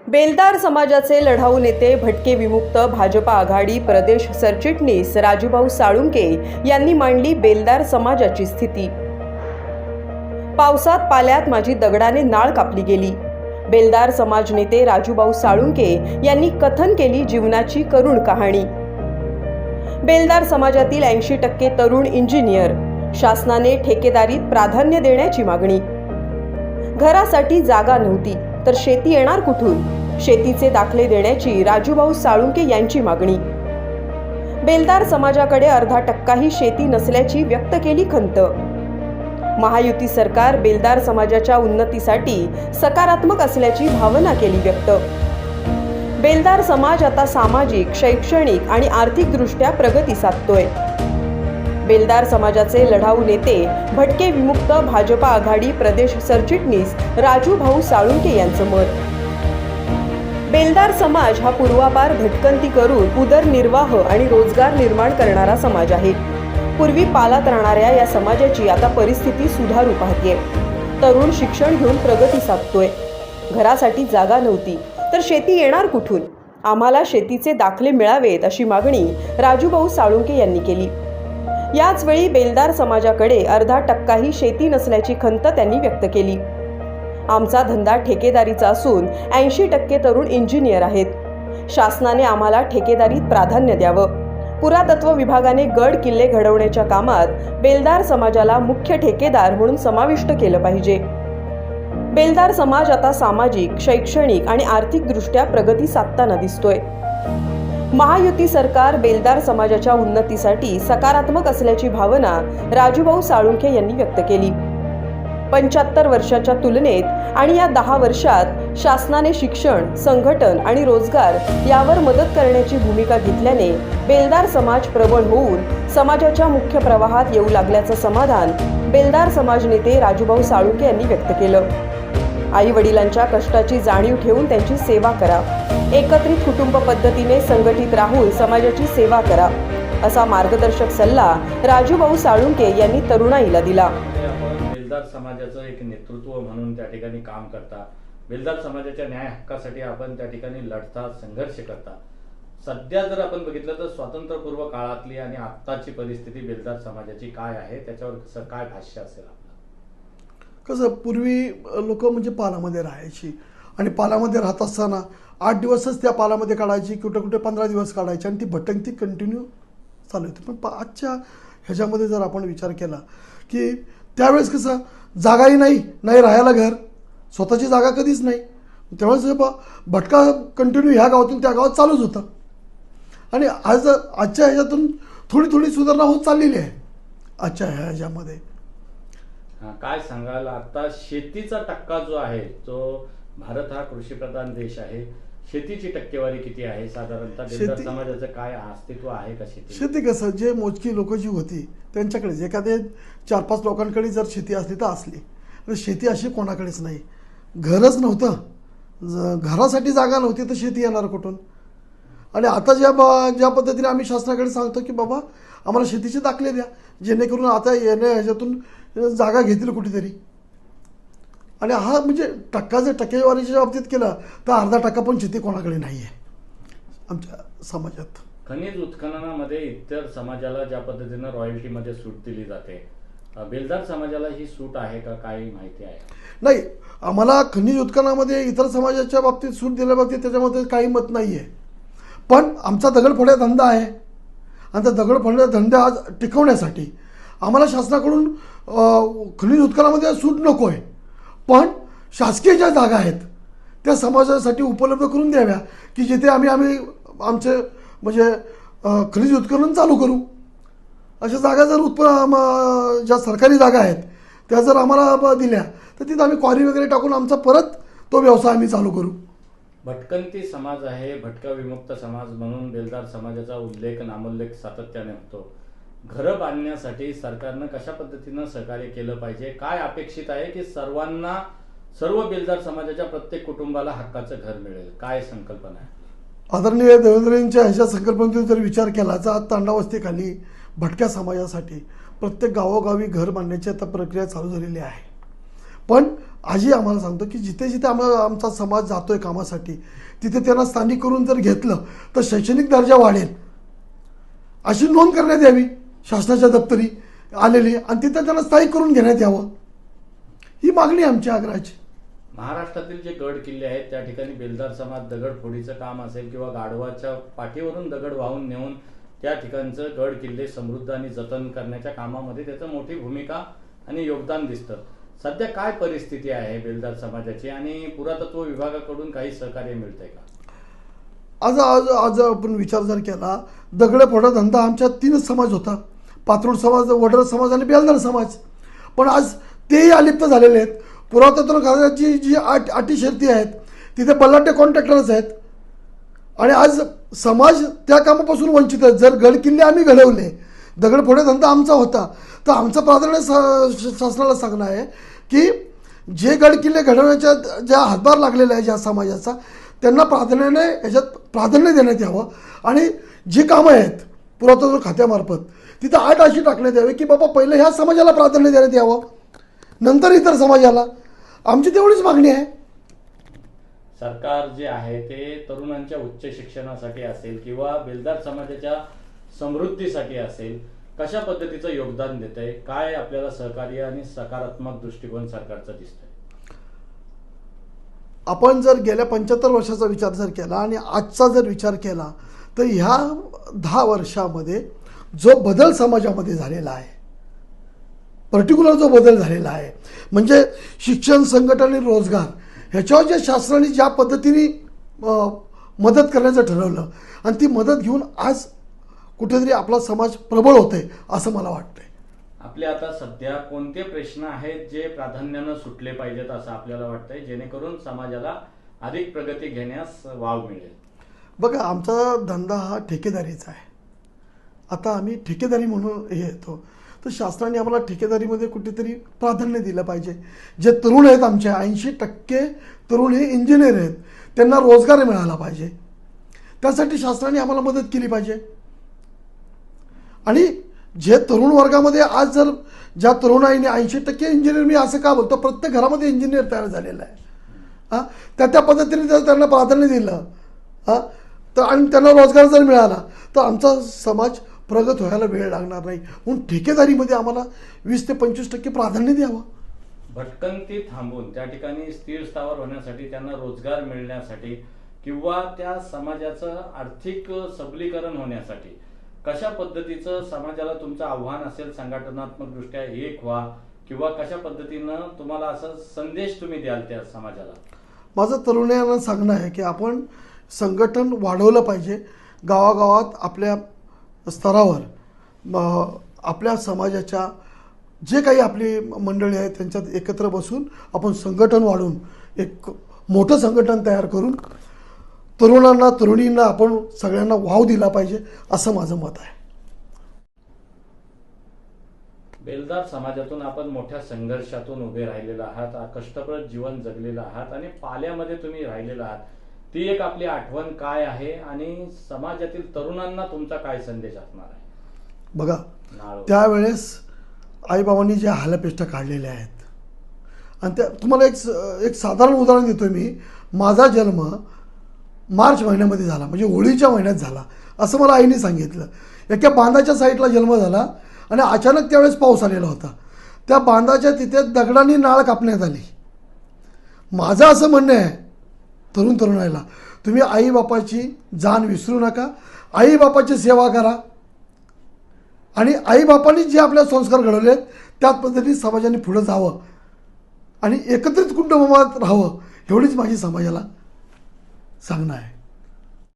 बेलदार समाजाचे लढाऊ नेते भटके विमुक्त भाजपा आघाडी प्रदेश सरचिटणीस राजूभाऊ साळुंके यांनी मांडली बेलदार समाजाची स्थिती. पावसात पाल्यात माझी दगडाने नाळ कापली गेली. बेलदार समाज नेते राजूभाऊ साळुंके यांनी कथन केली जीवनाची करुण कहाणी. बेलदार समाजातील ऐंशी टक्के तरुण इंजिनियर शासनाने ठेकेदारीत प्राधान्य देण्याची मागणी. घरासाठी जागा नव्हती. तर शेती येणार कुठून? शेतीचे दाखले देण्याची राजूभाऊ साळुंके यांची मागणी. बेलदार समाजाकडे अर्धा टक्काही शेती नसल्याची व्यक्त केली खंत. महायुती सरकार बेलदार समाजाच्या उन्नतीसाठी सकारात्मक असल्याची भावना केली व्यक्त. बेलदार समाज आता सामाजिक शैक्षणिक आणि आर्थिकदृष्ट्या प्रगती साधतोय. बेलदार समाजाचे लढाऊ नेते भटके विमुक्त भाजपा आघाडी प्रदेश सरचिटणीस राजू भाऊ साळुंके यांचं मत. बेलदार समाज हा पूर्वापार भटकंती करून उदरनिर्वाह आणि रोजगार निर्माण करणारा समाज आहे. पूर्वी पालात राहणाऱ्या या समाजाची आता परिस्थिती सुधारू पाहतीये. तरुण शिक्षण घेऊन प्रगती साधतोय. घरासाठी जागा नव्हती तर शेती येणार कुठून? आम्हाला शेतीचे दाखले मिळावेत अशी मागणी राजूभाऊ साळुंके यांनी केली. याचवेळी बेलदार समाजाकडे अर्धा टक्काही शेती नसल्याची खंत त्यांनी व्यक्त केली. आमचा धंदा ठेकेदारीचा असून ऐंशी टक्के तरुण इंजिनियर आहेत. शासनाने आम्हाला ठेकेदारीत प्राधान्य द्यावं. पुरातत्व विभागाने गड किल्ले घडवण्याच्या कामात बेलदार समाजाला मुख्य ठेकेदार म्हणून समाविष्ट केलं पाहिजे. बेलदार समाज आता सामाजिक शैक्षणिक आणि आर्थिकदृष्ट्या प्रगती साधताना दिसतोय. महायुती सरकार बेलदार समाजाच्या उन्नतीसाठी सकारात्मक असल्याची भावना राजूभाऊ साळुंखे यांनी व्यक्त केली. पंच्याहत्तर वर्षाच्या तुलनेत आणि या दहा वर्षात शासनाने शिक्षण संघटन आणि रोजगार यावर मदत करण्याची भूमिका घेतल्याने बेलदार समाज प्रबळ होऊन समाजाच्या मुख्य प्रवाहात येऊ लागल्याचं समाधान बेलदार समाज नेते राजूभाऊ साळुंके यांनी व्यक्त केलं. आई वडिलांच्या कष्टाची जाणीव ठेवून त्यांची सेवा करा. एकत्रित कुटुंब पद्धतीने संघटित राहून समाजाची सेवा करा. असा मार्गदर्शक सल्ला राजूभाऊ साळुंके यांनी तरुणाईला दिला. बेलदार समाजाचं एक नेतृत्व म्हणून त्या ठिकाणी काम करता. बेलदार समाजाच्या न्याय हक्कासाठी आपण त्या ठिकाणी लढता संघर्ष करता. सध्या जर आपण बघितलं तर स्वातंत्र्यपूर्व काळातली आणि आत्ताची परिस्थिती बेलदार समाजाची काय आहे त्याच्यावर कसं काय भाष्य असेल? कसं पूर्वी लोक म्हणजे पालामध्ये राहायची. आणि पालामध्ये राहत असताना आठ दिवसच त्या पालामध्ये काढायची कुठे कुठे पंधरा दिवस काढायची आणि ती भटकंती कंटिन्यू चालू होती. पण आजच्या ह्याच्यामध्ये जर आपण विचार केला की त्यावेळेस कसं जागाही नाही नाही राहायला घर स्वतःची जागा कधीच नाही. त्यावेळेस भटका कंटिन्यू ह्या गावातून त्या गावात चालूच होता. आणि आज आजच्या ह्याच्यातून थोडी थोडी सुधारणा होत चाललेली आहे. आजच्या ह्या ह्याच्यामध्ये. काय सांगाल? आता शेतीचा टक्का जो आहे तो भारत हा कृषीप्रधान देश आहे शेतीची टक्केवारी किती आहे? साधारणतः समाजाचं काय अस्तित्व आहे का शेती शेती कसं जे मोजकी लोक जी होती त्यांच्याकडेच एखादे चार पाच लोकांकडे जर शेती असली तर असली. तर शेती अशी कोणाकडेच नाही. घरच नव्हतं. घरासाठी जागा नव्हती तर शेती येणार कुठून? आणि आता ज्या ज्या पद्धतीने आम्ही शासनाकडे सांगतो की बाबा आम्हाला शेतीचे दाखले द्या. जेणेकरून आता येण्या ह्याच्यातून जागा घेतील कुठेतरी. आणि हा म्हणजे टक्का जर टक्केवारीच्या बाबतीत केलं तर अर्धा टक्का पण शेती कोणाकडे नाही आहे आमच्या समाजात. खनिज उत्खननामध्ये इतर समाजाला ज्या पद्धतीनं रॉयल्टीमध्ये सूट दिली जाते बेलदार समाजाला ही सूट आहे का काही माहिती आहे? नाही आम्हाला खनिज उत्खननामध्ये इतर समाजाच्या बाबतीत सूट दिल्या बाबतीत त्याच्यामध्ये काही मत नाही आहे पण आमचा दगडफोड्या धंदा आहे. आणि त्या दगड दगडफोड्या धंदा आज टिकवण्यासाठी. आम्हाला शासनाकडून खनिज उत्खनामध्ये सूट नको आहे पण शासकीय ज्या जागा आहेत त्या समाजासाठी उपलब्ध करून द्याव्या की जिथे आम्ही आम्ही आमचे म्हणजे खनिज उत्खनन चालू करू. अशा जागा जर उत्प ज्या सरकारी जागा आहेत त्या जर आम्हाला दिल्या तर तिथं आम्ही क्वारी वगैरे टाकून आमचा परत तो व्यवसाय आम्ही चालू करू. भटकंती समाज आहे भटका विमुक्त समाज म्हणून बेलदार समाजाचा उल्लेख नामोल्लेख सातत्याने होतो. घरं बांधण्यासाठी सरकारनं कशा पद्धतीनं सहकार्य केलं पाहिजे? काय अपेक्षित आहे की सर्वांना सर्व बेलदार समाजाच्या प्रत्येक कुटुंबाला हक्काचं घर मिळेल? काय संकल्पना आहे? आदरणीय देवेंद्रजींच्या ह्याच्या संकल्पनेतून जर विचार केला तर आज तांडावस्तीखाली भटक्या समाजासाठी प्रत्येक गावोगावी घर बांधण्याची आता प्रक्रिया चालू झालेली आहे. पण आजी आम्हाला सांगतो की जिथे जिथे आम्हाला आमचा समाज जातोय कामासाठी तिथे त्यांना स्थानिक करून जर घेतलं तर शैक्षणिक दर्जा वाढेल. अशी नोंद करण्यात यावी. शासनाच्या दप्तरी आलेली आणि तिथे त्यांना स्थायिक करून घेण्यात यावं. ही मागणी आमच्या आग्रहाची. महाराष्ट्रातील जे गड किल्ले आहेत त्या ठिकाणी बेलदार समाज दगडफोडीचं काम असेल किंवा गाढवाच्या पाठीवरून दगड वाहून नेऊन त्या ठिकाणचं गड किल्ले समृद्ध आणि जतन करण्याच्या कामामध्ये त्याचं मोठी भूमिका आणि योगदान दिसतं. सध्या काय परिस्थिती आहे बेलदार समाजाची? आणि पुरातत्व विभागाकडून काही सहकार्य मिळतंय का? आज आज आज आपण विचार जर केला दगड फोडा धंदा आमच्या तीनच समाज होता. पात्रोड समाज वडर समाज आणि बेलदार समाज. पण आज तेही अलिप्त झालेले आहेत. पुरातत्व खात्याची जी आट अटी शर्ती आहेत तिथे बल्लाटे कॉन्ट्रॅक्टरच आहेत. आणि आज समाज त्या कामापासून वंचित आहेत. जर गड किल्ले आम्ही घडवले दगडफोडे धंदा आमचा होता तर आमचं प्राधान्य शासनाला सांगणं आहे की जे गडकिल्ले घडवण्याच्या ज्या हातभार लागलेला आहे ज्या समाजाचा त्यांना प्राधान्याने याच्यात प्राधान्य देण्यात यावं. आणि जी कामं आहेत पुरातत्व खात्यामार्फत तिथं आठ अशी टाकण्यात यावी की बाबा पहिलं ह्या समाजाला प्राधान्य देण्यात यावं. नंतर इतर समाजाला. आमची तेवढीच मागणी आहे. सरकार जे आहे ते तरुणांच्या उच्च शिक्षणासाठी असेल किंवा बेलदार समाजाच्या समृद्धीसाठी असेल कशा पद्धतीचं योगदान देत आहे काय आपल्याला सहकार्य आणि सकारात्मक दृष्टिकोन सरकारचा दिसतोय? आपण जर गेल्या पंच्याहत्तर वर्षाचा विचार जर केला आणि आजचा जर विचार केला तर ह्या दहा वर्षामध्ये जो बदल समाजामध्ये झालेला आहे पर्टिक्युलर जो बदल झालेला आहे म्हणजे शिक्षण संघटन आणि रोजगार ह्याच्यावर ज्या शासनाने ज्या पद्धतीने मदत करण्याचं ठरवलं आणि ती मदत घेऊन आज कुठेतरी आपला समाज प्रबळ होत असं मला वाटतंय. आपले आता सध्या कोणते प्रश्न आहेत जे प्राधान्यानं सुटले पाहिजेत असं आपल्याला वाटतंय जेणेकरून समाजाला अधिक प्रगती घेण्यास वाव मिळेल? बघा आमचा धंदा हा ठेकेदारीचा आहे. आता आम्ही ठेकेदारी म्हणून हे येतो. तर शासनाने आम्हाला ठेकेदारीमध्ये कुठेतरी प्राधान्य दिलं पाहिजे. जे तरुण आहेत आमचे ऐंशी टक्के तरुण हे इंजिनियर आहेत. त्यांना रोजगार मिळाला पाहिजे. त्यासाठी शासनाने आम्हाला मदत केली पाहिजे. आणि जे तरुण वर्गामध्ये आज जर ज्या तरुणाईने ऐंशी टक्के इंजिनियर मी असं का बोलतो प्रत्येक घरामध्ये इंजिनियर तयार झालेला आहे. हां? त्या त्या पद्धतीने जर त्यांना प्राधान्य दिलं हां? तर आणि त्यांना रोजगार जर मिळाला तर आमचा समाज प्रगत व्हायला वेळ लागणार नाही. म्हणून ठेकेदारीमध्ये आम्हाला वीस ते पंचवीस टक्के प्राधान्य द्यावं. भटकंती थांबून त्या ठिकाणी स्थिर स्थावर होण्यासाठी त्यांना रोजगार मिळण्यासाठी किंवा त्या समाजाचं आर्थिक सबलीकरण होण्यासाठी कशा पद्धतीचं समाजाला तुमचं आव्हान असेल संघटनात्मक दृष्ट्या एक व्हा किंवा कशा पद्धतीनं तुम्हाला असं संदेश तुम्ही द्याल त्या समाजाला? माझं तरुणांना सांगणं आहे की आपण संघटन वाढवलं पाहिजे. गावागावात आपल्या स्तरावर आपल्या समाजाच्या जे काही आपली मंडळी आहेत त्यांच्यात एकत्र बसून आपण संघटन वाढवून एक मोठं संघटन तयार करून तरुणांना तरुणींना आपण सगळ्यांना वाव दिला पाहिजे असं माझं मत आहे. बेलदार समाजातून आपण मोठ्या संघर्षातून उभे राहिलेला आहात कष्टप्रद जीवन जगलेलं आहात आणि पाल्यामध्ये तुम्ही राहिलेला आहात. ती एक आपली आठवण काय आहे आणि समाजातील तरुणांना तुमचा काय संदेश असणार आहे? बघा त्यावेळेस आईबाबांनी ज्या हालपेष्टा काढलेल्या आहेत आणि त्या तुम्हाला एक एक साधारण उदाहरण देतो मी. माझा जन्म मार्च महिन्यामध्ये झाला म्हणजे होळीच्या महिन्यात झाला असं मला आईने सांगितलं. एका बांधाच्या साईडला जन्म झाला आणि अचानक त्यावेळेस पाऊस आलेला होता. त्या बांधाच्या तिथे दगडांनी नाळ कापण्यात आली. माझं असं म्हणणं आहे तरुण तरुणाईला तुम्ही आईबापाची जाण विसरू नका आईबापाची सेवा करा. आणि आईबापांनी जे आपल्या संस्कार घडवले आहेत त्याच पद्धतीने समाजाने पुढं जावं आणि एकत्रित कुटुंबात राहावं एवढीच माझी समाजाला सांगणं आहे.